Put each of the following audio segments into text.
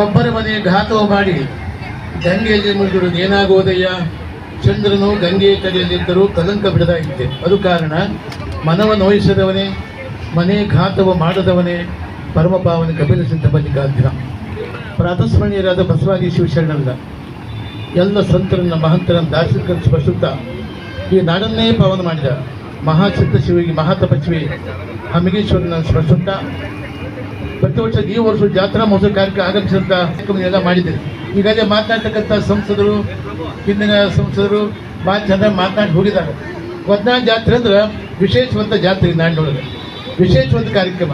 ಒಬ್ಬರ ಮನೆ ಘಾತವ ಮಾಡಿ, ಗಂಗೆಯಲ್ಲಿ ಮುಳುಗಿರುವುದು ಏನಾಗುವುದಯ್ಯ ಚಂದ್ರನು ಗಂಗೆಯ ಕಡೆಯಲ್ಲಿದ್ದರೂ ಕಲಂಕ ಬಿಡದಾಗಿದೆ. ಅದು ಕಾರಣ, ಮನವ ನೋಯಿಸದವನೇ, ಮನೆ ಘಾತವ ಮಾಡದವನೇ ಪರಮಪಾವನ ಕಪಿಲ ಸಿದ್ಧ ಮಲ್ಲಿಕಾರ್ಜುನ ಪ್ರಾತಸ್ಮರಣೀಯರಾದ ಬಸವಾದಿ ಶಿವಶರಣರ ಎಲ್ಲ ಸಂತರನ್ನ ಮಹಂತರನ್ನು ದಾರ್ಶನಿಕರನ್ನು ಸ್ಪರ್ಶುತ್ತಾ ಈ ನಾಡನ್ನೇ ಪಾವನ ಮಾಡಿದ ಮಹಾಚಿತ್ತ ಶಿವಿಗೆ ಮಹಾತಪಸ್ವಿ ಹಮಿಗೇಶ್ವರನ ಸ್ಮರಿಸುತ್ತಾ ಪ್ರತಿ ವರ್ಷ ಈ ವರ್ಷ ಜಾತ್ರಾ ಮಹೋತ್ಸವ ಕಾರ್ಯಕ್ರಮ ಆಗಮಿಸಿದ ಕಾರ್ಯಕ್ರಮ ಮಾಡಿದ್ದೀರಿ ಈಗಾಗಲೇ ಮಾತನಾಡ್ತಕ್ಕಂಥ ಸಂಸದರು, ಹಿಂದಿನ ಸಂಸದರು ಭಾಳ ಚೆನ್ನಾಗಿ ಮಾತನಾಡಿ ಹೋಗಿದ್ದಾರೆ. ವದ್ನಾ ಜಾತ್ರೆ ಅಂದ್ರೆ ವಿಶೇಷವಂತ ಜಾತ್ರೆ ನಾಡಿನೊಳಗೆ. ವಿಶೇಷವಂತ ಕಾರ್ಯಕ್ರಮ.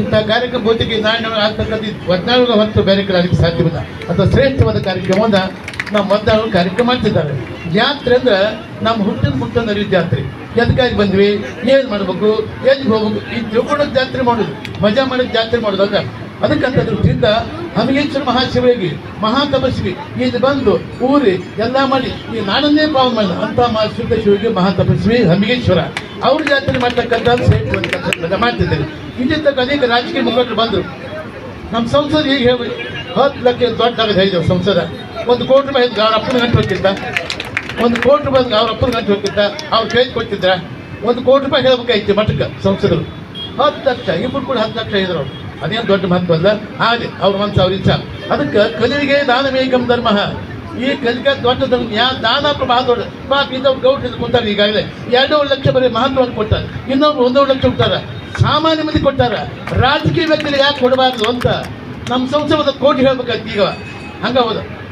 ಇಂಥ ಕಾರ್ಯಕ್ರಮ ಬಹುತೇಕ ನಾಡಿನೊಳಗೆ ಆಗ್ತಕ್ಕಂಥ ಒದ್ನಾಳು ಹೊತ್ತು ಬೇರೆ ಕಡೆ ಆಗಲಿಕ್ಕೆ ಸಾಧ್ಯವಿಲ್ಲ. ಅಂತ ಶ್ರೇಷ್ಠವಾದ ಕಾರ್ಯಕ್ರಮವನ್ನು ನಮ್ಮ ಮದ್ದಾಳು ಕಾರ್ಯಕ್ರಮ ಮಾಡ್ತಿದ್ದಾರೆ. ಜಾತ್ರೆ ಅಂದ್ರೆ ನಮ್ಮ ಹುಟ್ಟಿನ ಮುಟ್ಟನ ಅರಿವು ಜಾತ್ರೆ. ಎದಕ್ಕಾಗಿ ಬಂದ್ವಿ? ಏನು ಮಾಡ್ಬೇಕು? ಎಲ್ಲಿ ಹೋಗ್ಬೇಕು? ಈ ತಿಳ್ಕೊಂಡ ಜಾತ್ರೆ ಮಾಡೋದು. ಮಜಾ ಮಾಡೋದು ಜಾತ್ರೆ ಮಾಡೋದಲ್ಲ ಅದಕ್ಕಂತ ದೃಷ್ಟಿಯಿಂದ ಹಮಿಗೇಶ್ವರ ಮಹಾಶಿವರಿಗೆ ಮಹಾ ತಪಸ್ವಿ ಇಲ್ಲಿ ಬಂದು ಊರಿ ಎಲ್ಲ ಮಾಡಿ, ಈ ನಾಡನ್ನೇ ಪಾವನ ಮಾಡಿದ ಅಂತ ಮಹಾಶುದ್ಧ ಶಿವರಿಗೆ ಮಹಾ ತಪಸ್ವಿ ಹಮಿಗೇಶ್ವರ. ಅವ್ರ ಜಾತ್ರೆ ಮಾಡ್ತಕ್ಕಂಥ ಮಾಡ್ತಿದ್ದೇನೆ. ಮಾಡ್ತಿದ್ದಾರೆ ಇಲ್ಲಿ ತಕ್ಕ ಅನೇಕ ರಾಜಕೀಯ ಮುಖಂಡರು ಬಂದರು. ನಮ್ಮ ಸಂಸದ ಹೇಗೆ ಹೇಳಿ, ಹತ್ತು ಲಕ್ಷ ದೊಡ್ಡ ಹೇಳಿದೆವು ಸಂಸದ. ಒಂದು ಕೋಟಿ ರೂಪಾಯಿ ಅಪ್ಪನ ಗಂಟೆ ಹೋಗಿದ್ದ ಒಂದು ಕೋಟಿ ರೂಪಾಯಿ ಅವ್ರ ಅಪ್ಪನ ಗಂಟು ಹೋಗಿದ್ದ ಅವ್ರು ಕೈ ಕೊಟ್ಟಿದ್ರ. ಒಂದು ಕೋಟಿ ರೂಪಾಯಿ ಹೇಳ್ಬೇಕಾಯ್ತು ಮಠಕ್ಕೆ, ಸಂಸದರು. ಹತ್ತು ಲಕ್ಷ ಇಬ್ಬರು ಕೂಡ ಹತ್ತು ಲಕ್ಷ ಇದ್ರು ಅದೇನು ದೊಡ್ಡ ಮಹತ್ವ ಅಲ್ಲ? ಹಾಗೆ, ಅವ್ರ ಮನಸ್ಸು, ಅವ್ರ ಇಚ್ಛಾ. ಅದಕ್ಕೆ ಕಲಿಗೆ ದಾನವೇಕಂ ಧರ್ಮ. ಈ ಕಲಿಕೆ ದೊಡ್ಡ ಧರ್ಮ, ಯಾ ದಾನ ಬಹಳ ದೊಡ್ಡ ಪಾಪ ಇನ್ನೊಬ್ರು ಗೌಟ್ ಕೊಡ್ತಾರೆ ಈಗಾಗಲೇ ಎರಡೂವರೆ ಲಕ್ಷ ಬರೀ ಮಹತ್ವವನ್ನು ಕೊಟ್ಟಾರೆ. ಇನ್ನೊಬ್ರು ಒಂದೂವರೆ ಲಕ್ಷ ಕೊಡ್ತಾರೆ ಸಾಮಾನ್ಯ ಮಂದಿ ಕೊಟ್ಟಾರ. ರಾಜಕೀಯ ವ್ಯಕ್ತಿಗಳು ಯಾಕೆ ಕೊಡಬಾರ್ದು ಅಂತ? ನಮ್ಮ ಸಂಸದ ಕೋಟಿ ಹೇಳ್ಬೇಕಾಯ್ತು ಈಗ. ಹಂಗ ಹೌದು.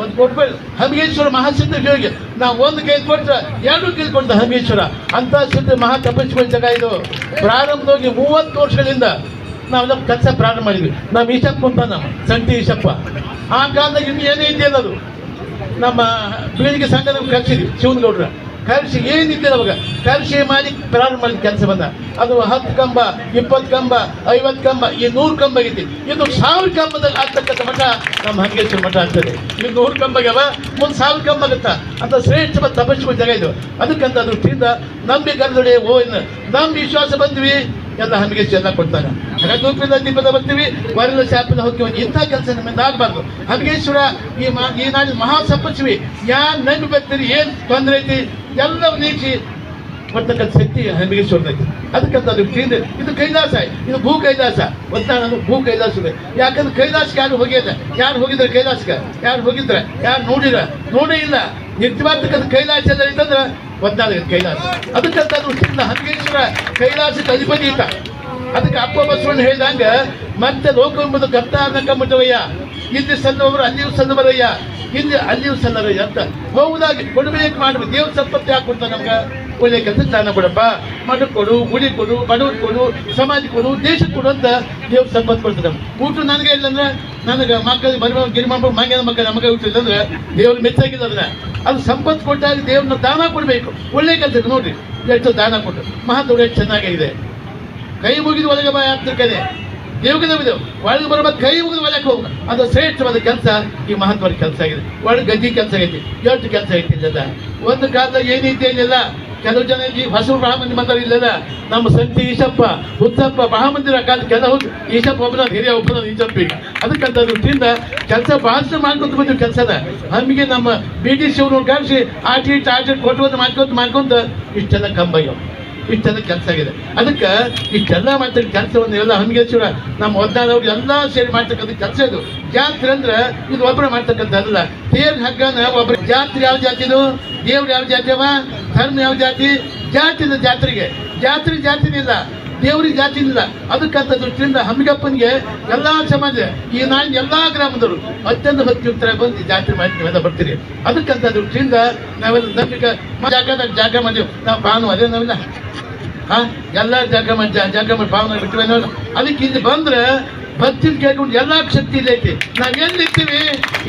ಒಂದು ಕೊಟ್ಬಿಟ್ಟು ಹಮಗೇಶ್ವರ ಹಮಿಗೇಶ್ವರ ಮಹಾಸಿದ್ಧ ಜೋಗಿ ನಾವು ಒಂದು ಕೈ ಕೊಟ್ಟರೆ ಎರಡು ಕೈ ಕೊಟ್ಟ ಹಮಗೇಶ್ವರ ಅಂತ ಸಿದ್ಧ ಮಹಾ ತಪಸ್ವಿ ಜಾಗ ಇದು. ಪ್ರಾರಂಭವಾಗಿ ಮೂವತ್ತು ವರ್ಷಗಳಿಂದ ನಾವೆಲ್ಲ ಕೆಲಸ ಪ್ರಾರಂಭ ಮಾಡಿದ್ವಿ. ನಮ್ಮ ಈಶಪ್ಪ ಅಂತ ನಮ್ಮ ಸಂಟಿ ಈಶಪ್ಪ. ಆ ಕಾಲದಾಗ ಇನ್ನೂ ಏನೇ ಇದೆಯಲ್ಲ ಅದು ನಮ್ಮ ಬೀಳಿಗೆ ಸಂಘದ ಕರ್ಸಿದ್ವಿ ಶಿವನಗೌಡ್ರ. ಕರ್ಸಿ ಏನಿದ್ದಿಲ್ಲ ಅವಾಗ. ಕಲಸಿ ಮಾಡಿ ಪ್ರಾರಂಭ ಮಾಡಿದ ಕೆಲಸ ಬಂದ. ಅದು ಹತ್ತು ಕಂಬ, ಇಪ್ಪತ್ತು ಕಂಬ, ಐವತ್ತು ಕಂಬ, ಈ ನೂರು ಕಂಬ ಆಗೈತಿ ಇದು ಸಾವಿರ ಕಂಬದಲ್ಲಿ ಆಗ್ತಕ್ಕಂಥ ಮಠ ನಮ್ಮ ಹಂಗೇಶ್ವರ ಮಠ ಆಗ್ತದೆ. ಇದು ನೂರು ಕಂಬಗವ ಮುಂದೆ ಸಾವಿರ ಕಂಬ ಆಗುತ್ತ? ಅಂತ ಶ್ರೇಷ್ಠ ತಪಸ್ಸು ಜಾಗ ಇದು. ಅದಕ್ಕಂತ ದೃಷ್ಟಿಯಿಂದ ನಂಬಿ ಕರೆದೊಡೆ ಓ ನಮ್ಮ ವಿಶ್ವಾಸ ಬಂದ್ವಿ. ಎಲ್ಲ ಹಮ್ಮಿಗೆ ಎಲ್ಲ ಕೊಡ್ತಾನೆ. ಹಗದೂಪಿನ ದೀಪದ ಬರ್ತೀವಿ ವರಲ ಶಾಪದ ಹೋಗ್ತೀವಿ. ಇಂಥ ಕೆಲಸ ನಮ್ಮಿಂದ ಆಗಬಾರ್ದು. ಹಂಗೇಶ್ವರ, ಈ ಮಾ, ಈ ನಾಡಿನ ಮಹಾ ತಪಸ್ವಿ ಯಾರು ನಂಬಿ ಬರ್ತೀರಿ, ಏನು ತೊಂದರೆ ಐತಿ ಎಲ್ಲ ನೀಚಿ ಬರ್ತಕ್ಕಂಥ ಶಕ್ತಿ ಹಂಬಗೇಶ್ವರದೈತಿ ಅದಕ್ಕಂತ ಅದು ಕೇಂದ್ರ ಇದು ಕೈಲಾಸ, ಇದು ಭೂ ಕೈಲಾಸ. ಒತ್ತಾನು ಭೂ ಕೈಲಾಸ ಯಾಕಂದ್ರೆ ಕೈಲಾಸಕ್ಕೆ ಯಾರು ಹೋಗಿಲ್ಲ. ಯಾರು ಹೋಗಿದ್ರೆ ಕೈಲಾಸಕ್ಕೆ? ಯಾರು ಹೋಗಿದ್ರೆ? ಯಾರು ನೋಡಿರ ನೋಡೇ ಇಲ್ಲ. ನಿಜವಾಗ್ತಕ್ಕಂಥ ಕೈಲಾಸ ಎಲ್ಲ ಒದ್ದಾದ ಕೈಲಾಸ. ಅದಕ್ಕಂತ ದೃಷ್ಟಿಯಿಂದ ಹಂಗೇಶ್ವರ ಕೈಲಾಸದ ಅಧಿಪತಿ ಇಲ್ಲ ಅದಕ್ಕೆ ಅಪ್ಪ ಬಸವಣ್ಣ ಹೇಳಿದಂಗ, ಮತ್ತೆ ಲೋಕ ಎಂಬುದು ಕರ್ತಾರ್ನ ಕಮ್ಮಟವಯ್ಯ ಇಲ್ಲಿ ಸಲ್ಲುವವರು ಅಲ್ಲಿಯೂ ಸಲ್ಲುವರಯ್ಯ ಇಲ್ಲಿ ಅಲ್ಲಿಯೂ ಸಲ್ಲರಯ್ಯ ಅಂತ. ಹೋಗುದಾಗಿ ಕೊಡಬೇಕು ಮಾಡ್ಬೇಕು? ದೇವ್ರ ಸಂಪತ್ತಿ ಹಾಕೊಡ್ತಾರೆ ನಮ್ಗೆ? ಒಳ್ಳೆ ಕೆಲಸ ದಾನ ಕೊಡಪ್ಪ. ಮಠಕ್ಕೆ ಕೊಡು, ಗುಡಿ ಕೊಡು ಬಡವ್ರಿಗೆ ಕೊಡು, ಸಮಾಜ ಕೊಡು ದೇಶಕ್ಕೆ ಕೊಡು ಅಂತ ದೇವ್ರು ಸಂಪತ್ತು ಕೊಡ್ತದೆ. ಊಟ ನನಗೆ ಇಲ್ಲಂದ್ರೆ ನನಗೆ ಮಕ್ಕಳಿಗೆ ಬರುವ ಗಿರಿಮಂಬ ಮಂಗ್ಯನ ಮಕ್ಕಳ ನಮಗೆ ಊಟ ಇಲ್ಲಂದ್ರೆ ದೇವ್ರು ಮೆಚ್ಚಾಗಿಲ್ಲ ಅದನ್ನ ಅದು ಸಂಪತ್ತು ಕೊಟ್ಟಾಗ ದೇವ್ರನ್ನ ದಾನ ಕೊಡಬೇಕು. ಒಳ್ಳೆ ಕೆಲಸಕ್ಕೆ ನೋಡ್ರಿ. ಎಷ್ಟು ದಾನ ಕೊಟ್ಟು. ಮಹತ್ವ ಎಷ್ಟು ಚೆನ್ನಾಗಿದೆ. ಕೈ ಮುಗಿದು ಒಳಗೆ ಬಾಯ ಆಗ್ತಿರ್ಕದೆ ದೇವ್ಗೆ ನಂಬಿದೆವು ಒಳಗೆ ಬರಬೇಕು ಕೈ ಮುಗಿದು ಒಳಗೆ ಹೋಗ. ಅದು ಶ್ರೇಷ್ಠವಾದ ಕೆಲಸ, ಈ ಮಹತ್ವದ ಕೆಲಸ ಆಗಿದೆ. ಒಳಗೆ ಗದ್ದಿ ಕೆಲಸ ಐತಿ ಎಷ್ಟು ಕೆಲಸ ಐತಿ ಒಂದು ಕಾಲದಾಗ ಏನೈತಿ ಏನಿಲ್ಲ. ಕೆಲವು ಜನ ಈ ಹಸಿರು ಬ್ರಾಹ್ಮಣ ಮಂದಿರ ಇಲ್ಲದ ನಮ್ಮ ಸಂತಿ ಈಶಪ್ಪ ಉತ್ತಪ್ಪ ಮಹಾಮಂದಿರ ಕಾಲ ಕೆಲವು ಈಶಪ್ಪ ಒಬ್ಬನ, ಹಿರಿಯ ಒಬ್ಬನ ಈಶಪ್ಪಿಗೆ ಅದಕ್ಕಂತ ದೃಷ್ಟಿಯಿಂದ ಕೆಲಸ ಭಾಷಣ ಮಾಡ್ಕೊಂತ ಬಂದಿವಿ ಕೆಲಸದ ನಮಗೆ ನಮ್ಮ ಬಿ ಡಿ ಶಿವನು ಕಳಿಸಿ ಆಟಿ ಇಟ್ಟು ಆಟಿ ಇಟ್ಟು ಕೊಟ್ಟು ಮಾಡ್ಕೊಂತ ಮಾಡ್ಕೊಂತ ಇಷ್ಟೆಲ್ಲ ಕಂಬಯ್ಯವು ಇಷ್ಟೆಲ್ಲ ಕೆಲಸ ಆಗಿದೆ. ಅದಕ್ಕೆ ಇಷ್ಟೆಲ್ಲ ಮಾಡ್ತಕ್ಕ ಕೆಲಸವನ್ನು ಎಲ್ಲ ಹಂಗೇಶ್ವರ ನಮ್ಮ ಒದ್ದಾದವ್ರು ಎಲ್ಲ ಸೇರಿ ಮಾಡ್ತಕ್ಕಂಥ ಕೆಲಸ ಇದು. ಜಾತ್ರೆ ಅಂದ್ರೆ ಇದು ಒಬ್ಬರು ಮಾಡ್ತಕ್ಕಂಥದ್ದಲ್ಲ. ತೇರ್ ಹಗ್ಗನ ಒಬ್ಬರು ಜಾತ್ರೆ ಯಾವ ಜಾತಿದು ದೇವ್ರು ಯಾವ ಜಾತಿ ಅವ? ಧರ್ಮ ಯಾವ ಜಾತಿ? ಜಾತಿನ ಜಾತ್ರೆಗೆ. ಜಾತ್ರೆ ಜಾತಿನಿಲ್ಲ ದೇವ್ರಿಗೆ ಜಾತಿನಿಲ್ಲ ಅದಕ್ಕಂತ ದೃಷ್ಟಿಯಿಂದ ಹಮ್ಮಿಗಪ್ಪನಿಗೆ ಎಲ್ಲಾ ಸಮಾಜ, ಈ ನಾಡಿನ ಎಲ್ಲಾ ಗ್ರಾಮದವರು ಅತ್ಯಂತ ಭಕ್ತಿಯುಕ್ತರ ಬಂದು ಜಾತ್ರೆ ಮಾಡಿ ನೀವೆಲ್ಲ ಬರ್ತೀರಿ. ಅದಕ್ಕಂತ ದೃಷ್ಟಿಯಿಂದ ನಾವೆಲ್ಲ ನಂಬಿಕೆ ಜಾಗದಾಗ ಜಾಗ ಮಾಡಿವಿ ನಾವು ಭಾನು ಅದೇ ನಾವೆಲ್ಲ. ಹಾ? ಎಲ್ಲ ಜಾಗ ಮಾಡಿ ಜಾಗ ಮಾಡಿ ಭಾವನೆ ಬಿಟ್ಟಿವೆ ಅದಕ್ಕೆ ಇಲ್ಲಿ ಬಂದ್ರೆ ಭಕ್ತಿನ ಕೇಳ್ಕೊಂಡು ಎಲ್ಲ ಶಕ್ತಿ ಐತಿ. ನಾವ್ ಎಲ್ಲಿ ಇರ್ತೀವಿ?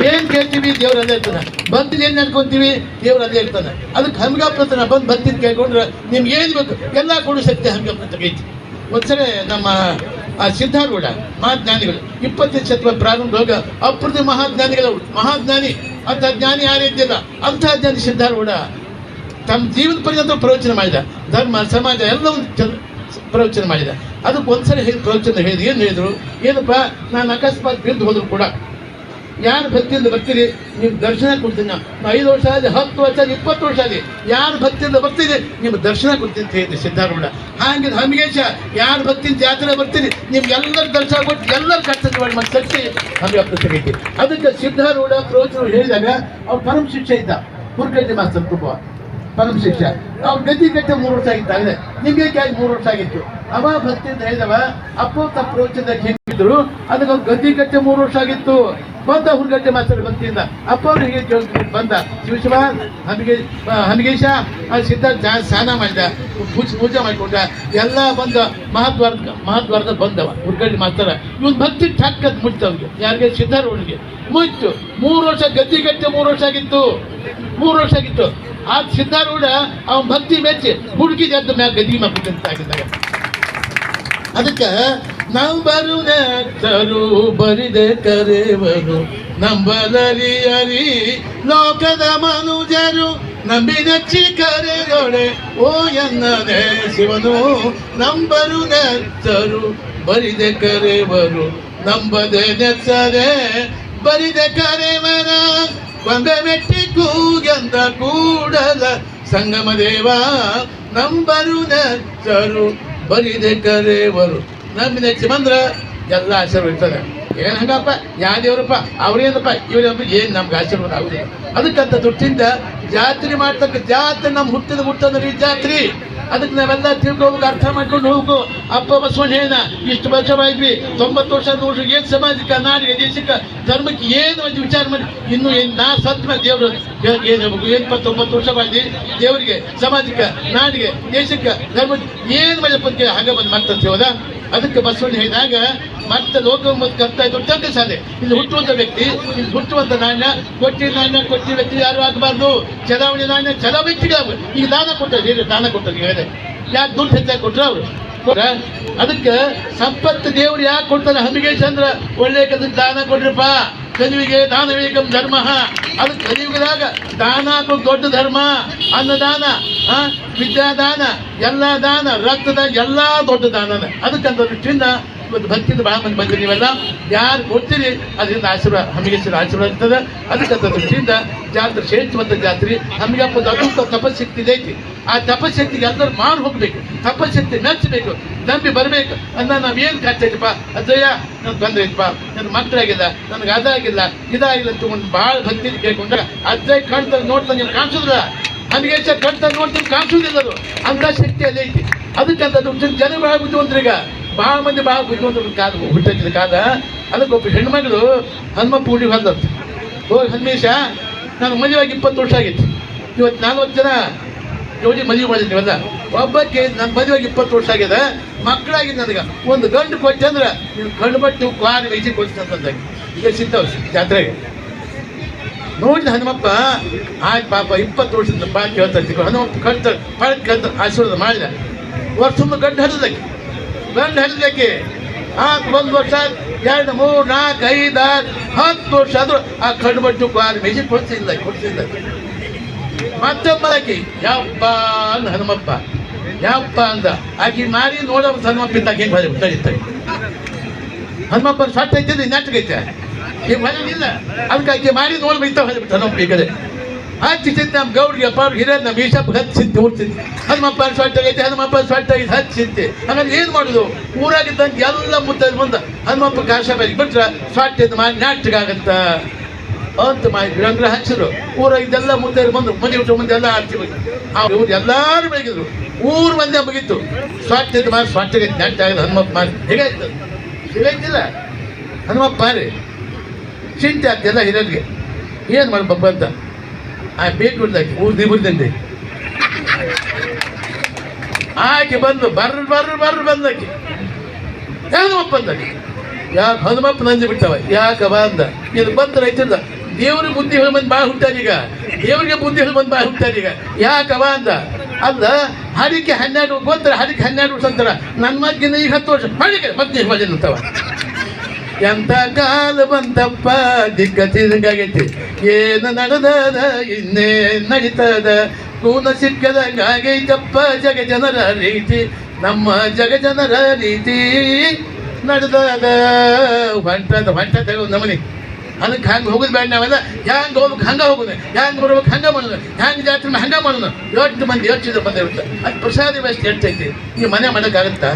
ಏನ್ ಕೇಳ್ತೀವಿ? ದೇವ್ರ ಅದೇ ಇರ್ತಾನೆ. ಬಂತಿನ ಏನು ಅನ್ಕೊಂತೀವಿ ದೇವ್ರು ಅದೇ ಇರ್ತಾನೆ. ಅದಕ್ಕೆ ಹಂಗಪ್ಪನ ಬಂದು ಭಕ್ತಿನ ಕೇಳ್ಕೊಂಡ್ರೆ ನಿಮ್ಗೆ ಏನು ಬೇಕು? ಎಲ್ಲ ಕೊಡು ಶಕ್ತಿ ಹಂಗಪ್ಪನ ಐತಿ. ಒಂದ್ಸರಿ ನಮ್ಮ, ಆ ಸಿದ್ಧಾರೂಢ ಮಹಾಜ್ಞಾನಿಗಳು, ಇಪ್ಪತ್ತೈದು ಶತಮಾನ ಪ್ರಾರಂಭದಾಗ ಅಪ್ರತಿ ಮಹಾಜ್ಞಾನಿಗಳು ಮಹಾಜ್ಞಾನಿ. ಅಂತ ಜ್ಞಾನಿ ಯಾರಿದ್ದಿಲ್ಲ ಅಂತ ಜ್ಞಾನಿ ಸಿದ್ಧಾರೂಢ ತಮ್ಮ ಜೀವನ ಪರ್ಯಂತ ಪ್ರವಚನ ಮಾಡಿದ. ಧರ್ಮ, ಸಮಾಜ ಎಲ್ಲವನ್ನು ಚಲ ಪ್ರವಚನ ಮಾಡಿದೆ. ಅದಕ್ಕೆ ಒಂದ್ಸರಿ ಹೇಳಿ ಪ್ರವಚನ ಹೇಳಿದ. ಏನು ಹೇಳಿದ್ರು? ಏನಪ್ಪ, ನಾನು ಅಕಸ್ಮಾತ್ ಬಿದ್ದು ಹೋದ್ರು ಕೂಡ. ಯಾರು ಭಕ್ತಿಯಿಂದ ಬರ್ತೀರಿ? ನೀವು ದರ್ಶನ ಕೊಡ್ತೀನಿ ನಾನು. ಐದು ವರ್ಷ ಆಗಿದೆ ಹತ್ತು ವರ್ಷ ಆಗಿದೆ ಇಪ್ಪತ್ತು ವರ್ಷ ಆಗಲಿ ಯಾರು ಭಕ್ತಿಯಿಂದ ಬರ್ತೀರಿ? ನಿಮ್ಗೆ ದರ್ಶನ ಕೊಡ್ತೀನಿ ಅಂತ ಹೇಳಿದೆ ಸಿದ್ಧಾರೂಢ. ಹಾಗೆ ಹಮಿಗೇಶ, ಯಾರು ಭಕ್ತಿಯಿಂದ ಜಾತ್ರೆ ಬರ್ತೀರಿ? ನಿಮ್ಗೆ ಎಲ್ಲರ ದರ್ಶನ ಕೊಟ್ಟು ಎಲ್ಲರ ಕಷ್ಟ ಮಾಡಿ ಮತ್ತೆ ಶಕ್ತಿ ನಮಗೆ ಅಪ್ರಸಂಗೈತಿ ಅದಕ್ಕೆ ಸಿದ್ಧಾರೂಢ ಪ್ರವಚನ ಹೇಳಿದಾಗ ಅವ್ರು ಪರಮ ಶಿಕ್ಷೆ ಇದ್ದ. ಮಾಸ್ತರ್ ತುಂಬ ಪರಮ ಶಿಕ್ಷೆ. ಅವ್ರು ಗತಿ ಗತಿ ಮೂರು ವರ್ಷ ಆಗಿತ್ತಾಗಲೇ ನಿಮಗೆ ಯಾಕೆ ಮೂರು ವರ್ಷ ಆಗಿತ್ತು. ಅವ ಭಕ್ತಿಯಿಂದ ಹೇಳಿದವ ಅಪ್ಪ ತಪ್ಪು ಹೆಂಗಿದ್ರು, ಅದಕ್ಕೆ ಅವ್ರು ಗತಿ ಗಟ್ಟೆ ಮೂರು ವರ್ಷ ಆಗಿತ್ತು. ಬಂದ ಹುಡುಗಟ್ಟೆ ಮಾತಾಡಿ ಭಕ್ತಿಯಿಂದ. ಅಪ್ಪ ಅವ್ರು ಹೇಗೆ ಬಂದ. ಶಿವಶಿವ ಹಮಿಗೆ ಹಮಿಗೇಶ ಸಿದ್ಧ ಸ್ನಾನ ಮಾಡಿದ. ಪೂಜೆ ಪೂಜೆ ಮಾಡಿಕೊಂಡ. ಎಲ್ಲ ಬಂದ ಮಹಾದ್ವಾರದ ಮಹಾದ್ವಾರದ ಬಂದವ. ಹುಡುಗಡ್ಡಿ ಮಾಸ್ತರ ಇವನ್ ಭಕ್ತಿ ಠಕ್ ಅಂತ ಅವ್ರಿಗೆ ಯಾರಿಗೆ ಸಿದ್ಧಾರೂಢಿಗೆ ಮುಚ್ಚು. ಮೂರು ವರ್ಷ ಗದ್ದಿ ಗಟ್ಟಿ ಮೂರು ವರ್ಷ ಆಗಿತ್ತು. ಮೂರು ವರ್ಷ ಆಗಿತ್ತು. ಆ ಸಿದ್ಧಾರೂಢ ಅವನ ಭಕ್ತಿ ಮೆಚ್ಚಿ ಹುಡುಗಿ ಜದ್ದು ಗದ್ದಿ ಅಂತ ಆಗಿದ್ದಾಗ ಅದಕ್ಕೆ ನಂಬರು ನೆತ್ತರು ಬರಿದೆ ಕರೆವರು ನಂಬಲರಿ ಅರಿ ಲೋಕದ ಮನುಜರು ನಂಬಿ ನಚ್ಚಿ ಕರೆದೊಡೆ ಓ ಎನ್ನದೆ ಶಿವನು ನಂಬರು ನೆತ್ತರು ಬರಿದೆ ಕರೆವರು, ನಂಬದೆ ನೆಚ್ಚದೆ ಬರಿದೆ ಕರೆವರ. ಕೊಂಬೆ ಮೆಟ್ಟಿ ಕೂಗಂದ ಕೂಡಲ ಸಂಗಮ ದೇವ, ನಂಬರು ನೆಚ್ಚರು, ಬರಿದೆ ಕರೆವರು. ನಮ್ಮ ನೆಚ್ಚಿ ಬಂದ್ರ ಎಲ್ಲ ಆಶೀರ್ವಾದ ಇರ್ತದೆ. ಏನ್ ಹಂಗಪ್ಪ? ಯಾವ ದೇವ್ರಪ್ಪ? ಅವ್ರೇನಪ್ಪ ಇವ್ರಪ್ಪ ಏನ್ ನಮ್ಗೆ ಆಶೀರ್ವಾದ ಆಗುದಿಲ್ಲ. ಅದಕ್ಕಂತ ದುಡ್ಡಿಂದ ಜಾತ್ರೆ ಮಾಡ್ತಕ್ಕ ಜಾತ್ರೆ ನಮ್ಮ ಹುಟ್ಟಿದ ಹುಟ್ಟದ್ರಿ ಜಾತ್ರೆ. ಅದಕ್ಕೆ ನಾವೆಲ್ಲ ತಿಳ್ಕೊಬೇಕು, ಅರ್ಥ ಮಾಡ್ಕೊಂಡು ಹೋಗು. ಅಪ್ಪ ಬಸವಣ್ಣ ಇಷ್ಟು ವರ್ಷವಾದ್ವಿ ತೊಂಬತ್ತು ವರ್ಷ ವರ್ಷ ಏನ್ ಸಮಾಜಕ್ಕೆ, ನಾಡಿಗೆ, ದೇಶಕ್ಕೆ, ಧರ್ಮಕ್ಕೆ ಏನು ಒಂದು ವಿಚಾರ ಮಾಡಿ, ಇನ್ನು ಏನ್ ನಾ ಸತ್ ಮೇಲೆ ದೇವ್ರು ಏನು ಹೇಳ್ಬೇಕು? ಏನ್ ತೊಂಬತ್ತು ವರ್ಷವಾದಿ ದೇವರಿಗೆ, ಸಮಾಜಕ್ಕೆ, ನಾಡಿಗೆ, ದೇಶಕ್ಕೆ, ಧರ್ಮಕ್ಕೆ ಏನು ಮಾಡಪ್ಪ ಹಂಗ ಹಾಗೆ ಬಂದು ಮಾಡ್ತಂತೆ ಹೋದ? ಅದಕ್ಕೆ ಬಸವಣ್ಣ ಹೇಳಿದಾಗ, ಮತ್ತೆ ಲೋಕ ಮತ್ತು ಕರ್ತಾ ಇದ್ದು ದೊಡ್ಡ ಸಾಧೆ ಇಲ್ಲಿ ಹುಟ್ಟುವಂತ ವ್ಯಕ್ತಿ, ಇಲ್ಲಿ ಹುಟ್ಟುವಂತ ನಾಣ್ಯ ಕೊಟ್ಟಿ ನಾಣ್ಯ ಕೊಟ್ಟಿ ವ್ಯಕ್ತಿ ಯಾರು ಆಗಬಾರ್ದು. ಚಲಾವಣೆ ನಾಣ್ಯ ಚಲ ವ್ಯಕ್ತಿಗೆ. ಈಗ ದಾನ ಕೊಟ್ಟರು ದಾನ ಕೊಟ್ಟರು ಹೇಳಿದೆ ಯಾಕೆ ದುಡ್ಡು ಹೆಚ್ಚಾಗಿ ಕೊಟ್ಟರು ಅವರು? ಅದಕ್ಕೆ ಸಂಪತ್ತು ದೇವ್ರು ಯಾಕೆ ಕೊಡ್ತಾರೆ? ಹಮಿಗೇಶ್ ಅಂದ್ರೆ ಒಳ್ಳೆ ಕೆಲಸಕ್ಕೆ ದಾನ ಕೊಡ್ರಪ್ಪ. ಕಲಿವಿಗೆ ದಾನವೇಗಂ ಧರ್ಮ. ಅದು ಕಲಿಯುಗದಾಗ ದಾನ ದೊಡ್ಡ ಧರ್ಮ. ಅನ್ನದಾನ ವಿದ್ಯಾದಾನ, ಎಲ್ಲ ದಾನ, ರಕ್ತದ ಎಲ್ಲ ದೊಡ್ಡ ದಾನನ ಅದಕ್ಕಂತ ದೃಷ್ಟಿಯಿಂದ ಇವತ್ತು ಭಕ್ತಿಯಿಂದ ಬಹಳ ಮಂದಿ ಬಂದಿರಿ ನೀವೆಲ್ಲ. ಯಾರು ಕೊಡ್ತೀರಿ, ಅದರಿಂದ ಆಶೀರ್ವಾದ ಹಮ್ಮಿಗೇಶ್ವರ ಆಶೀರ್ವಾದ ಇರ್ತದೆ. ಅದಕ್ಕಂತ ದೃಷ್ಟಿಯಿಂದ ಜಾತ್ರೆ ಶ್ರೇಷ್ಠವಂತ ಜಾತ್ರೆ. ಹಮ್ಮಿಗಪ್ಪ ದೊಡ್ಡ ತಪಶಕ್ತಿ ಇದೈತಿ ಆ ತಪಶಕ್ತಿಗೆ ಎಲ್ಲರೂ ಮಾಡಿ ಹೋಗ್ಬೇಕು. ತಪಶಕ್ತಿ ಮೆಚ್ಚಬೇಕು. ನಂಬಿ ಬರಬೇಕು. ಅದನ್ನ ನಾವ್ ಏನ್ ಕಾಯ್ತೈತಿಪ್ಪ ಅಜ್ಜಯ್ಯ ನನ್ ತೊಂದ್ರೆ ಐತಪ್ಪ ನನ್ನ ಮಕ್ಕಳಾಗಿಲ್ಲ ನನಗೆ ಅದಾಗಿಲ್ಲ ಇದಾಗಿಲ್ಲ ತಗೊಂಡು ಭಾಳ ಭಕ್ತಿ ಕೇಳ್ಕೊಂಡ್ರೆ ಅಜ್ಜಯ್ ಕಾಣ್ತಾರೆ ನೋಡ್ತಾ ನೀವು ಕಾಣಿಸೋದಿಲ್ಲ. ನನಗೆ ಕಣ್ತಾ ನೋಡ್ತೀನಿ ಕಾಣಿಸೋದಿಲ್ಲ ಅದು. ಅಂತ ಶಕ್ತಿ ಅಲ್ಲಿ ಐತಿ. ಅದಕ್ಕಂತ ಜನ ಭಾಳ ಬುದ್ಧಿವಂತರು ಈಗ. ಭಾಳ ಮಂದಿ ಭಾಳ ಬುದ್ಧಿವಂತರು ಕಾದ ಹುಟ್ಟಿದ ಕಾದ ಅದಕ್ಕೊಬ್ಬ ಹೆಣ್ಮಗಳು ಹನುಮಪ್ಪ ಪೂರ್ಣಿ ಬಂದದ್ದು ಹೋಗಿ ಹನುಮೇಶ ನಾನು ಮದುವೆಯಾಗಿ ಇಪ್ಪತ್ತು ವರ್ಷ ಆಗಿತ್ತು. ಇವತ್ತು ನಲ್ವತ್ತು ಜನ ಜೋಡಿ ಮದುವೆ ಮಾಡಿದ್ದೀವಲ್ಲ ಒಬ್ಬಕ್ಕೆ ನನ್ನ ಮದುವೆಗೆ ಇಪ್ಪತ್ತು ವರ್ಷ ಆಗಿದೆ. ಮಕ್ಕಳಾಗಿದೆ ನನಗೆ ಒಂದು ಗಂಡು ಕೊಟ್ಟೆ ಅಂದ್ರೆ ನೀನು ಕಣ್ಣು ಬಟ್ಟು ಕ್ವಾರಿ ವೈಸಿ ಕೊಡ್ತಂತಾಗಿ ಈಗ ಸಿಗ್ತಾವ ಜಾತ್ರೆಗೆ. ನೋಡಿದ ಹನುಮಪ್ಪ, ಆಯ್ತು ಪಾಪ, ಇಪ್ಪತ್ತು ವರ್ಷದ ಬಾ ಹೇಳ್ತಾ ಇದ್ದೀವಿ ಹನುಮಪ್ಪ ಕಂತ ಪಳಕ್ ಕಂತ ಆಶೀರ್ವಾದ ಮಾಡಿದ. ವರ್ಷ ಗಂಡು ಹರಿದಕ್ಕೆ. ಗಂಡು ಹರಿದಕ್ಕೆ. ಆ ಒಂದು ವರ್ಷ ಎರಡು, ಮೂರು, ನಾಲ್ಕು, ಐದು, ಆರು, ಹತ್ತು ವರ್ಷ ಆದರೂ ಆ ಕಣ್ಣು ಬಟ್ಟು ಕ್ವಾರಿ ವೈಸಿ ಕೊಡ್ತಿಲ್ಲ ಕೊಡ್ತಿಲ್ಲ ಮತ್ತೊಬ್ಬಾಕಿ ಯಪ್ಪ ಅಂದ ಹನುಮಪ್ಪ. ಯಪ್ಪ ಅಂದ. ಆಕಿ ಮಾರಿ ನೋಡೋ ಹನುಮಪ್ಪ ಇದ್ದಾಗ ಹೆಂಗೆ ಬರೀ ತಡೀತಾರೆ ಹನುಮಪ್ಪ ಸಟ್ ಐತಿದ್ರೆ ನೆಟ್ಟಗೈತೆ ಈಗ ಬರಲಿಲ್ಲ ಅದಕ್ಕೆ ಆಕೆ ಮಾರಿ ನೋಡಿ ಬೈತಾ ಹನುಮಪ್ಪ ಈ ಕಡೆ. ಹಚ್ಚಿ ಚಿಂತ ನಮ್ಮ ಗೌಡ್ರಿಗೆ ಅಪ್ಪ ಅವ್ರಿಗೆ ಹಿರಿಯರ್, ನಮ್ಮ ಈಶಪ್ಪ ಹಚ್ಚಿಂತೆ ಹನುಮಪ್ಪ ಹನುಮಪ್ಪ ಆಗೈತೆ, ಹನುಮಪ್ಪ ಸೊಟ್ಟಾಗಿ ಹಚ್ಚಿಂತೆ ಆಮೇಲೆ ಏನ್ ಮಾಡುದು? ಊರಾಗಿದ್ದಂಗೆ ಎಲ್ಲ ಮುತ್ತ ಮುಂದೆ ಹನುಮಪ್ಪ ಕಾಶ ಬೆಳಗ್ಗೆ ಬಿಟ್ರೆ ಇದ್ ಮಾಡಿ ನಾಟಕಾಗತ್ತ ಅಂತ ಮಾಡಿ ರಂಗ್ರ ಹಚ್ಚಿದ್ರು. ಇದೆಲ್ಲ ಮುಂದೆ ಬಂದ್ರು. ಮನೆ ಊಟ ಮುಂದೆ ಎಲ್ಲ ಆಡ್ತಿ ಇವ್ರು ಎಲ್ಲಾರು ಬೆಳಗಿದ್ರು. ಊರು ಮಂದಿ ಮುಗಿತ್ತು ಸ್ವಾಟ್ಯದ ಮಾಡಿ ಸ್ವಚ್ಛ ನೆಟ್ ಆಗಿದೆ ಹನುಮಪ್ಪ ಮಾಡಿ. ಹೇಗಾಯ್ತು ಹೇಗಾಯ್ತಿಲ್ಲ ಹನುಮಪ್ಪ ಮಾರಿ ಚಿಂತೆ ಆಗ್ತಿಲ್ಲ ಹಿರಿಯರಿಗೆ. ಏನು ಮಾಡ್ಬಪ್ಪ ಅಂತ? ಆ ಬೇಕು ಬಿಡ್ದಾಕಿ ಊರು ದಿಬ್ರದಂಡಿ ಆಕೆ ಬಂದು ಬರ್ರ ಬರ್ರ ಬರ್ರ ಬಂದಾಕಿ. ಹನುಮಪ್ಪ ಅಂದಾಕಿ. ಯಾಕೆ ಹನುಮಪ್ಪ ನಂದಿ ಬಿಟ್ಟವ? ಯಾಕ ಬಂದ ಇದು ಬಂದ ರೈತಿಂದ ದೇವ್ರಿಗೆ ಬುದ್ಧಿ ಹೇಳಿ ಬಂದು ಬಾಯಿ ಹುಟ್ಟಾರ ಈಗ? ದೇವ್ರಿಗೆ ಬುದ್ಧಿ ಹೇಳಿ ಬಂದು ಬಾಯಿ ಹುಟ್ಟಾರ ಈಗ? ಯಾಕವ ಅಂದ? ಅಲ್ಲ ಹರಿಕೆ ಹನ್ನೆರಡು ಗೊತ್ತರ, ಹರಿಕೆ ಹನ್ನೆರಡು ವರ್ಷ ಅಂತಾರ. ನನ್ನ ಮಗ್ಗಿನ ಈಗ ಹತ್ತು ವರ್ಷ. ಹರಿಕೆ ಮತ್ತೆ ಮಜೆ ಅಂತವ. ಎಂತ ಕಾಲ ಬಂತಪ್ಪ ದಿಕ್ಕ ತಿರುಗಾಗೈತಿ. ಏನು ನಡೆದದ, ಇನ್ನೇ ನಡೀತದ. ಕೂನ ಸಿಕ್ಕದಂಗಾಗೈತಪ್ಪ, ಜಗ ಜನರ ರೀತಿ. ನಮ್ಮ ಜಗ ಜನರ ರೀತಿ ನಡೆದದ. ಹೊಂಟದ ತಗೋ ನಮನಿ. ಅದಕ್ಕೆ ಹಂಗೆ ಹೋಗುದು ಬೇಡ ನಾವೆಲ್ಲ ಹ್ಯಾಂಗೆ ಹೋಗ್ಬೇಕು, ಹಂಗೆ ಹೋಗುದು. ಹ್ಯಾಂಗೆ ಬರ್ಬೇಕು, ಹಂಗೆ ಮಾಡೋದು. ಹ್ಯಾಂಗೆ ಜಾತ್ರೆ ಹಂಗೆ ಮಾಡೋದು. ಮಂದಿ ಎಷ್ಟು ಜನ ಬಂದಿರುತ್ತೆ ಅದು ಪ್ರಸಾದ ವ್ಯವಸ್ಥೆ ಹೇಳ್ತೈತಿ ಈ ಮನೆ ಮಾಡೋಕ್ಕಾಗತ್ತಾ?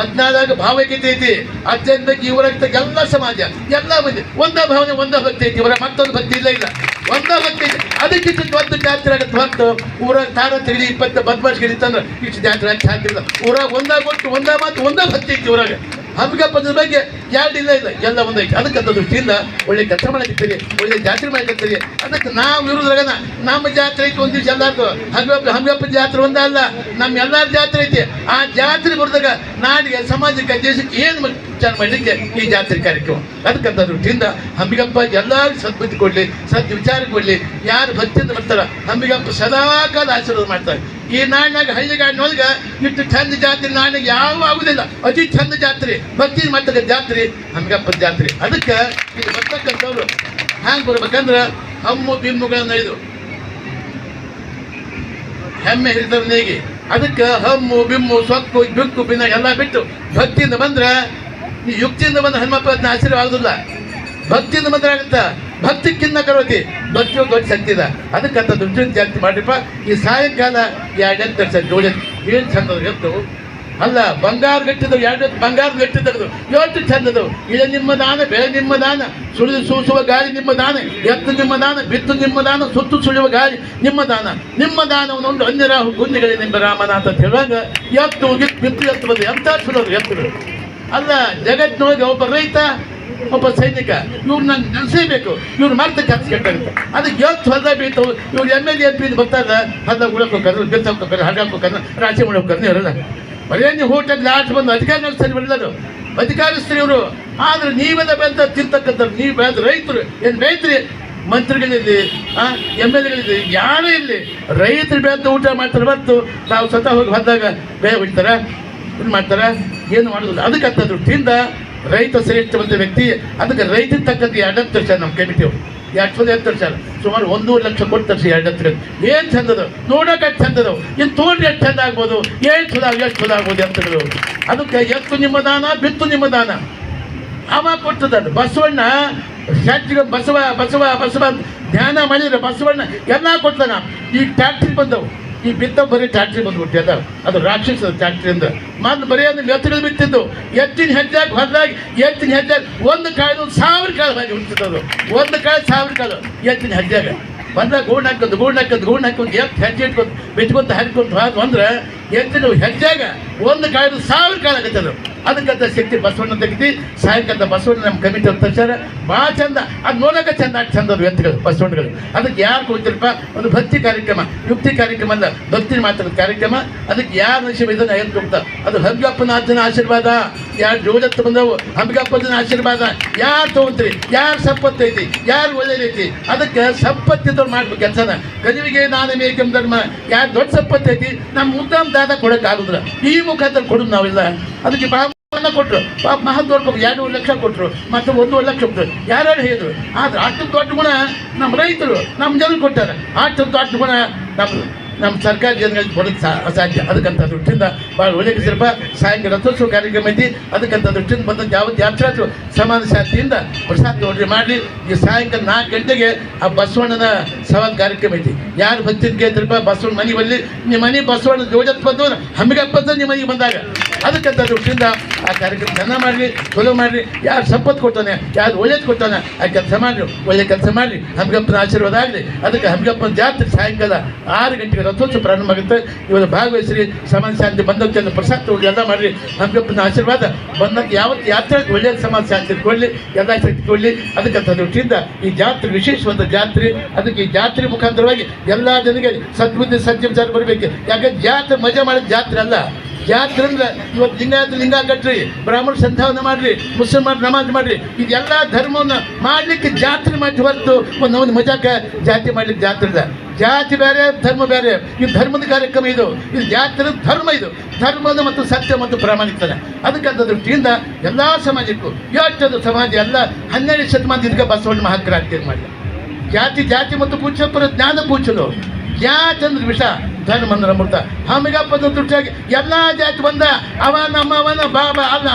ಒದ್ನಾದಾಗ ಭಾವಗೀತೆ ಐತಿ. ಅತ್ಯಂತ ಇವರಕ್ತ ಎಲ್ಲ ಸಮಾಜ, ಎಲ್ಲ ಮಂದಿ, ಒಂದೇ ಭಾವನೆ, ಒಂದೇ ಭಕ್ತಿ ಐತಿ. ಇವರ ಮತ್ತೊಂದು ಭಕ್ತಿ ಇಲ್ಲ ಇಲ್ಲ. ಒಂದೇ ಭಕ್ತಿ ಐತಿ. ಅದಕ್ಕಿಂತ ಒಂದು ಜಾತ್ರೆ ಆಗತ್ತೆ. ಹೊತ್ತು ಊರಾಗ ತಾರ ತಿಳಿ ಇಪ್ಪತ್ತು, ಬದ್ಮಾಶ್ ಗಿಡಿತಂದ್ರೆ ಇಷ್ಟು ಜಾತ್ರೆ ಅಂತ ಹಾಕಿಲ್ಲ ಊರಾಗ ಒಂದಾಗ ಒಟ್ಟು ಒಂದೇ ಮಾತು, ಒಂದೇ ಭಕ್ತಿ ಐತಿ ಊರಾಗ. ಹಬ್ಬದ ಬಗ್ಗೆ ಎರಡು ಇಲ್ಲ ಇಲ್ಲ, ಎಲ್ಲ ಒಂದೈತಿ ಅದಕ್ಕೆ ಅಂತ ದೃಷ್ಟಿಯಿಂದ ಒಳ್ಳೆ ಕೆಲಸ ಮಾಡಕತ್ತೀರಿ, ಒಳ್ಳೆ ಜಾತ್ರೆ ಮಾಡಕತ್ತೀರಿ. ಅದಕ್ಕೆ ನಾವು ಇರೋದ್ರಾಗ ನಮ್ಮ ಜಾತ್ರೆ ಐತಿ ದಿವಸ ಎಲ್ಲಾರ್ದು. ಹಂಗಪ್ಪ ಹಂಗಪ್ಪ ಜಾತ್ರೆ ಒಂದ ಅಲ್ಲ ನಮ್ಮ ಎಲ್ಲಾರ ಜಾತ್ರೆ ಐತಿ. ಆ ಜಾತ್ರೆ ಬರ್ದಾಗ ನಾಡಿಗೆ, ಸಮಾಜಕ್ಕೆ, ದೇಶಕ್ಕೆ ಏನು ವಿಚಾರ ಮಾಡಲಿಕ್ಕೆ ಈ ಜಾತ್ರೆ ಕಾರ್ಯಕ್ರಮ. ಅದಕ್ಕಂತ ದೃಷ್ಟಿಯಿಂದ ಹಂಬಿಗಪ್ಪ ಎಲ್ಲರಿಗೂ ಸದ್ಬುದ್ಧಿ ಕೊಡಲಿ, ಸದ್ ವಿಚಾರ ಕೊಡಲಿ. ಯಾರು ಭಕ್ತಿಯಿಂದ ಬರ್ತಾರ ಹಂಬಿಗಪ್ಪ ಸದಾಕಾಲ ಆಶೀರ್ವಾದ ಮಾಡ್ತಾರೆ. ಈ ನಾಡಿನಾಗ ಹಳ್ಳಿಗಾಡಿನೊಳಗೆ ಇಷ್ಟು ಚಂದ ಜಾತ್ರೆ ನಾಡಿನಾಗ ಯಾವ ಆಗುದಿಲ್ಲ. ಅತಿ ಚಂದ ಜಾತ್ರೆ ಭಕ್ತಿ ಮಾಡ್ತಕ್ಕ ಜಾತ್ರೆ, ಹಂಬಿಗಪ್ಪನ ಜಾತ್ರೆ. ಅದಕ್ಕೆ ಇದು ಬರ್ತಕ್ಕಂಥವ್ರು ಹ್ಯಾಂಗೆ ಬರ್ಬೇಕಂದ್ರೆ ಹಮ್ಮು ಬಿಮ್ಮುಗಳ ಇದು ಹೆಮ್ಮೆ ಹಿಡಿದವನಿಗೆ ಅದಕ್ಕೆ ಹಮ್ಮು, ಬಿಮ್ಮು, ಸೊಕ್ಕು, ಬಿಕ್ಕು ಬಿನ್ನ ಎಲ್ಲ ಬಿಟ್ಟು ಭಕ್ತಿಯಿಂದ ಬಂದ್ರೆ ಈ ಯುಕ್ತಿಯಿಂದ ಬಂದ ಹನುಮಪ್ಪ ಅದನ್ನ ಭಕ್ತಿಯಿಂದ ಬಂದ್ರೆ ಆಗುತ್ತ. ಭಕ್ತಿಕ್ಕಿಂತ ಕರೋತಿ ಭಕ್ತಿ ದೊಡ್ಡ ಶಕ್ತಿ ಇದೆ. ಅದಕ್ಕಂತ ದುಡ್ಡಿನ ಜಾಸ್ತಿ ಮಾಡಿಪ್ಪ ಈ ಸಾಯಂಕಾಲ ಎರಡು ಎತ್ತು ತರ್ಸ ಜೋಡಿ ಏನು ಚಂದ ಎತ್ತು. ಅಲ್ಲ, ಬಂಗಾರ ಗಟ್ಟಿದವು ಎರಡು ಎತ್ತು ಬಂಗಾರ ಗಟ್ಟಿದ್ದವು ಎಷ್ಟು ಚಂದದವು ಇಳೆ ನಿಮ್ಮ ದಾನ, ಬೆಳೆ ನಿಮ್ಮ ದಾನ, ಸುಳಿದು ಸೂಸುವ ಗಾಳಿ ನಿಮ್ಮ ದಾನ, ಎತ್ತು ನಿಮ್ಮ ದಾನ, ಬಿತ್ತು ನಿಮ್ಮ ದಾನ, ಸುತ್ತು ಸುಳಿಯುವ ಗಾಳಿ ನಿಮ್ಮ ದಾನ. ನಿಮ್ಮ ದಾನವನ್ನೊಂದು ಅನ್ಯರಾಹು ಗುಂಡಿಗಳೇ ನಿಮ್ಮ ರಾಮನಾಥ ಅಂತ ಹೇಳುವಾಗ, ಎತ್ತು, ಬಿತ್ತು, ಎತ್ತು ಬಂದು ಎಂಥ ಚಲೋ ಎತ್ತುಗಳು. ಅಲ್ಲ ಜಗತ್ತಿನೊಳಗೆ ಒಬ್ಬ ರೈತ, ಒಬ್ಬ ಸೈನಿಕ ಇವ್ರನ್ನ ನೆನೆಸಬೇಕು ಇವ್ರು ಮಾಡ್ತಾ ಕೆಲಸ ಕೆಟ್ಟಾಗುತ್ತೆ ಅದಕ್ಕೆ ಎಷ್ಟು ಹೊಲ ಬೀತು ಇವ್ರು ಎಂ ಎಲ್ ಎಂ ಪಿ ಬರ್ತಾರೆ ಹೊಲ ಉಳಕೋಕರ ಹೋಗ್ತಾರೆ ಹೋಗ್ಕೋಕರ ಹೋಗ್ತಾರೆ ಹಾಗಕ್ಕೆ ಹೋಗ್ತಾರೆ ಮಾಡಕ್ಕೆ ಹೋಗ್ತಾರೆ ಇರಲ್ಲ ಬರೇ ನೀವು ಹೋಟೆಲ್ ಲಾಟ್ ಬಂದು ಅಧಿಕಾರ ನಡೆಸ್ತಾರೆ ಬೆಳೆದರು ಅಧಿಕಾರಿಸ್ತಾರೆ ಇವರು. ಆದ್ರೆ ನೀವೆಲ್ಲ ಬೆಳೆದ ತಿಂತಕ್ಕಂಥವ್ರು ನೀವು ಬೆಳೆದ ರೈತರು. ಏನು ರೈತರಿ? ಮಂತ್ರಿಗಳಿರಲಿ ಎಂ ಎಲ್ ಎಗಳಿರಲಿ ಯಾರೇ ಇರಲಿ, ರೈತರು ಬೆಳೆದು ಊಟ ಮಾಡ್ತಾರೆ ಬರ್ತು ನಾವು ಸ್ವತಃ ಹೋಗಿ ಹೊದ್ದಾಗ ಬೇಗ ಬಿಡ್ತಾರ ಇದು ಮಾಡ್ತಾರ? ಏನು ಮಾಡೋದಿಲ್ಲ. ಅದಕ್ಕೆ ಅಂತ ದೃಷ್ಟಿಯಿಂದ ರೈತ ಶ್ರೇಷ್ಠವಂತ ವ್ಯಕ್ತಿ, ಅದಕ್ಕೆ ರೈತ ತಕ್ಕಂಥ ಎರಡು ವರ್ಷ ನಮ್ಮ ಕಮಿಟಿ ಎರಡು ಸಾವಿರದ ಎರಡು ವರ್ಷ ಸುಮಾರು ಒಂದೂವರೆ ಲಕ್ಷ ಕೊಟ್ಟು ತರಿಸಿ ಎರಡು ಹತ್ತು ಏನು ಚಂದದ? ನೋಡೋಕೆ ಎಷ್ಟು ಚಂದದವು ಇನ್ನು ತೋಡ್ರಿ ಎಷ್ಟು ಚಂದ ಆಗ್ಬೋದು. ಏನು ಚಲೋ ಎಷ್ಟು ಚಂದ ಆಗ್ಬೋದು ಅಂತ ಅಂತಗಳು ಅದಕ್ಕೆ ಎತ್ತು ನಿಮ್ಮ ದಾನ, ಬಿತ್ತು ನಿಮ್ಮ ದಾನ. ಅವ ಕೊಡ್ತದ ಬಸವಣ್ಣ, ಶಟ್ರಿಗೆ ಬಸವ ಬಸವ ಬಸವ ಧ್ಯಾನ ಮಾಡಿದ್ರೆ ಬಸವಣ್ಣ ಎಲ್ಲ ಕೊಡ್ತಾನ ಈ ಟ್ಯಾಕ್ಟ್ರಿ ಬಂದವು. ಈ ಬಿತ್ತ ಬರೀ ಟ್ಯಾಕ್ಟ್ರಿ ಬಂದ್ಬಿಟ್ಟು ಅದ. ರಾಕ್ಷಸ ಅಂದ್ರೆ ಮೊದ್ಲು ಬರೀ ಅಂದ್ರೆ ಎತ್ತಿನ ಬಿತ್ತಿದ್ದು. ಎತ್ತಿನ ಹೆಜ್ಜಾಗಿ ಹೊರದಾಗಿ ಎತ್ತಿನ ಹೆಜ್ಜಾಗಿ ಒಂದು ಕಾಳು ಸಾವಿರ ಕಾಳು ಹಾಗೆ ಅದು. ಒಂದು ಕಾಳು ಸಾವಿರ ಕಾಳು ಎತ್ತಿನ ಹೆಜ್ಜಾಗ. ಬಂದಾಗ ಗೂಣ್ ಹಾಕೋದು ಗೂಣ್ ಹಾಕೋದು ಗೂಣ್ ಹಾಕೋದು ಎತ್ತು ಹೆಜ್ಜೆ ಇಟ್ಕೊಂಡು, ಬಿಚ್ಕೊಂತ ಹೋದ್ ಅಂದ್ರೆ ಎತ್ತಿನ ಹೆಜ್ಜಾಗ ಒಂದು ಕಾಳು ಸಾವಿರ ಕಾಳು ಆಗುತ್ತೆ ಅದು. ಅದಕ್ಕಂತ ಶಕ್ತಿ ಬಸವಣ್ಣ ತೆಗಿತಿ ಸಾಯಂಕಾಲ ಬಸವಣ್ಣ ನಮ್ಮ ಕಮಿಟಿ ಅಂತ ಭಾಳ ಚಂದ, ಅದು ನೋಡೋಕೆ ಚಂದ ಚಂದ ಅದು ವ್ಯಕ್ತಿಗಳು, ಬಸವಣ್ಣಗಳು. ಅದಕ್ಕೆ ಯಾರು ಕೊಡ್ತಿರಪ್ಪ ಒಂದು ಭಕ್ತಿ ಕಾರ್ಯಕ್ರಮ, ಯುಕ್ತಿ ಕಾರ್ಯಕ್ರಮ ಅಲ್ಲ, ಭಕ್ತಿ ಮಾತ್ರ ಕಾರ್ಯಕ್ರಮ. ಅದಕ್ಕೆ ಯಾರು ನಶೀಬ ಇದನ್ನ ಎದ್ದು ಹೋಗ್ತಾ. ಅದು ಹಂಗಪ್ಪನಾಥನ ಆಶೀರ್ವಾದ. ಯಾರು ಜೋಜತ್ತ ಬಂದವು ಹಂಗಪ್ಪನ ಆಶೀರ್ವಾದ. ಯಾರು ತಗೊಂತೀರಿ? ಯಾರು ಸಂಪತ್ತೈತಿ ಯಾರು ಒಳ್ಳೇದೈತಿ ಅದಕ್ಕೆ ಸಂಪತ್ತಿದ್ದವ್ರು ಮಾಡ್ಬೇಕು ಕೆಲಸನ. ಕಲಿವಿಗೆ ನಾನು ಮೇಕಂ ಧರ್ಮ, ಯಾರು ದೊಡ್ಡ ಸಂಪತ್ತೈತಿ ನಮ್ಮ ಮುದ್ದಾಮ್ ದಾದ ಆಗುದಿಲ್ಲ ಈ ಮುಖಾಂತರ ಕೊಡೋದು ನಾವೆಲ್ಲ. ಅದಕ್ಕೆ ಬ್ರಾಹ್ಮಣ ಕೊಟ್ಟರು ಪಾಪ ಮಹಾ ದೊಡ್ಡ ಎರಡೂವರೆ ಲಕ್ಷ ಕೊಟ್ಟರು ಮತ್ತು ಒಂದೂವರೆ ಲಕ್ಷ ಕೊಟ್ಟರು ಯಾರ್ಯಾರು ಹೇಳಿದ್ರು? ಆದ್ರೆ ಅಷ್ಟು ದೊಡ್ಡ ಗುಣ ನಮ್ಮ ರೈತರು, ನಮ್ಮ ಜನರು ಕೊಟ್ಟಾರೆ. ಅಷ್ಟು ದೊಡ್ಡ ಗುಣ ನಮ್ಮ ನಮ್ಮ ಸರ್ಕಾರಿ ಜನಗಳಿಗೆ ಕೊಡೋದು ಅಸಾಧ್ಯ. ಅದಕ್ಕಂಥ ದೃಷ್ಟಿಯಿಂದ ಭಾಳ ಒಳ್ಳೆ ಸ್ವಲ್ಪ ಸಾಯಂಕಾಲ ರಥೋತ್ಸವ ಕಾರ್ಯಕ್ರಮ ಐತಿ. ಅದಕ್ಕಂಥ ದೃಷ್ಟಿಯಿಂದ ಬಂದಂತ ಯಾವತ್ತು ಯಾತ್ರಾರ್ಥರು ಸಮಾನ ಶಾಂತಿಯಿಂದ ಪ್ರಸಾದ ನೋಡ್ರಿ ಮಾಡಿ ಈ ಸಾಯಂಕಾಲ ನಾಲ್ಕು ಗಂಟೆಗೆ ಆ ಬಸವಣ್ಣನ ಸವಾಲ್ ಕಾರ್ಯಕ್ರಮ ಐತಿ. ಯಾರು ಬಂದಿದ್ದು ಕೇಳ್ತಿರಪ್ಪ ಬಸವಣ್ಣ ಮನೆ ಬರಲಿ. ನಿಮ್ಮ ಮನೆ ಬಸವಣ್ಣ ಜೋಜತ್ ಬಂದು ಹಮ್ಮಿಗಪ್ಪ ನಿಮ್ಮ ಮನೆಗೆ ಬಂದಾಗ. ಅದಕ್ಕಂತ ದೃಷ್ಟಿಯಿಂದ ಆ ಕಾರ್ಯಕ್ರಮ ಚೆನ್ನಾಗಿ ಮಾಡಲಿ ಚಲೋ ಮಾಡಿರಿ. ಯಾರು ಸಂಪತ್ತು ಕೊಡ್ತಾನೆ, ಯಾರು ಒಳ್ಳೇದು ಕೊಡ್ತಾನೆ, ಆ ಕೆಲಸ ಮಾಡಿರಿ, ಒಳ್ಳೆ ಕೆಲಸ ಮಾಡಲಿ ಹಮಗಪ್ಪನ ಆಶೀರ್ವಾದ ಆಗಲಿ. ಅದಕ್ಕೆ ಹಮಗಪ್ಪನ ಜಾತ್ರೆ ಸಾಯಂಕಾಲ ಆರು ಗಂಟೆಗೆ ರಥೋತ್ಸವ ಪ್ರಾರಂಭ ಆಗುತ್ತೆ. ಇವರು ಭಾಗವಹಿಸ್ರಿ, ಸಮಾಜ ಶಾಂತಿ ಬಂದಂತೆ ಪ್ರಸಾದ ತಗೊಳ್ಳಿ, ಎಲ್ಲ ಮಾಡಿರಿ. ಹಮಗಪ್ಪನ ಆಶೀರ್ವಾದ ಬಂದಂತ ಯಾವತ್ತು ಯಾತ್ರೆ ಒಳ್ಳೆಯ ಸಮಾಜ ಶಾಂತಿ ಕೊಡಲಿ ಎಲ್ಲ ಶಕ್ತಿ ಕೊಡಲಿ. ಅದಕ್ಕಂತ ದೃಷ್ಟಿಯಿಂದ ಈ ಜಾತ್ರೆ ವಿಶೇಷವಾದ ಜಾತ್ರೆ. ಅದಕ್ಕೆ ಈ ಜಾತ್ರೆ ಮುಖಾಂತರವಾಗಿ ಎಲ್ಲ ಜನರಿಗೆ ಸದ್ಬುದ್ಧಿ ಸಂಜೆ ವಿಚಾರ ಬರಬೇಕು. ಯಾಕಂದ್ರೆ ಜಾತ್ರೆ ಮಜಾ ಮಾಡಿದ ಜಾತ್ರೆ ಅಲ್ಲ. ಜಾತ್ರೆ ಅಂದ್ರೆ ಇವತ್ತು ಲಿಂಗಾಯತ ಲಿಂಗ ಕಟ್ಟ್ರಿ ಬ್ರಾಹ್ಮಣ ಸಂಧಾನ ಮಾಡ್ರಿ ಮುಸಲ್ಮಾನ್ ನಮಾಜ್ ಮಾಡ್ರಿ, ಇದೆಲ್ಲ ಧರ್ಮವನ್ನು ಮಾಡ್ಲಿಕ್ಕೆ ಜಾತ್ರೆ ಮಾಡಿ ಹೊರತು ಒಂದು ಒಂದು ಮಜಾಕ ಜಾತಿ ಮಾಡ್ಲಿಕ್ಕೆ ಜಾತ್ರೆ ಜಾತಿ ಬೇರೆ, ಧರ್ಮ ಬೇರೆ. ಇದು ಧರ್ಮದ ಕಾರ್ಯಕ್ರಮ ಇದು. ಇದು ಜಾತ್ರೆ ಧರ್ಮ ಇದು. ಧರ್ಮದ ಮತ್ತು ಸತ್ಯ ಮತ್ತು ಪ್ರಾಮಾಣಿಕತೆ. ಅದಕ್ಕಂತ ದೃಷ್ಟಿಯಿಂದ ಎಲ್ಲ ಸಮಾಜಕ್ಕೂ ಎಷ್ಟು ಸಮಾಜ ಎಲ್ಲ ಹನ್ನೆರಡು ಶತಮಾನದ ಇದಕ್ಕೆ ಬಸವಣ್ಣ ಮಹಾಕ್ರಾಂತಿ ಮಾಡಿ ಜಾತಿ ಜಾತಿ ಮತ್ತು ಪೂಜಪ್ಪರ ಜ್ಞಾನ ಪೂಜಲು ಜಾತಿ ವಿಷ ಧರ್ಮಂದ್ರ ಮೃತ ಹಮಿಗಪ್ಪ ದೃಷ್ಟಿಯಾಗಿ ಎಲ್ಲ ಜಾತಿ ಬಂದ. ಅವ ನಮ್ಮವನ ಬಾಬಾ ಅಲ್ಲ.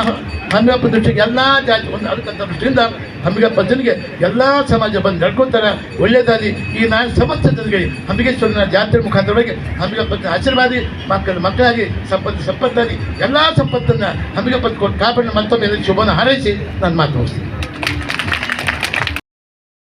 ಹಮ್ಮಿಗಪ್ಪ ದೃಷ್ಟಿಗೆ ಎಲ್ಲ ಜಾತಿ ಬಂದ. ಅದಕ್ಕಂತ ದೃಷ್ಟಿಯಿಂದ ಹಮ್ಮಿಗಪ್ಪ ಜನಿಗೆ ಎಲ್ಲ ಸಮಾಜ ಬಂದು ನಡ್ಕೊತಾರೆ. ಒಳ್ಳೆಯದಾಗಿ ಈ ನಾನು ಸಮಸ್ತ ಜನಗಳಿಗೆ ಹಮ್ಮಿಗೇಶ್ವರನ ಜಾತ್ರೆ ಮುಖಾಂತರವಾಗಿ ಹಮ್ಮಿಗಪ್ಪನ ಆಶೀರ್ವಾದಿ, ಮಕ್ಕಳು ಮಕ್ಕಳಾಗಿ, ಸಂಪತ್ತು, ಸಂಪತ್ತಾಗಿ ಎಲ್ಲ ಸಂಪತ್ತನ್ನು ಹಮ್ಮಿಗಪ್ಪ ಕೊಟ್ಟು ಕಾಪಾಡಿ ಮತ್ತೊಮ್ಮೆ ಶುಭನ ಹಾರೈಸಿ. ನಾನು ಮಾತು ಮುಗಿಸ್ತೀನಿ.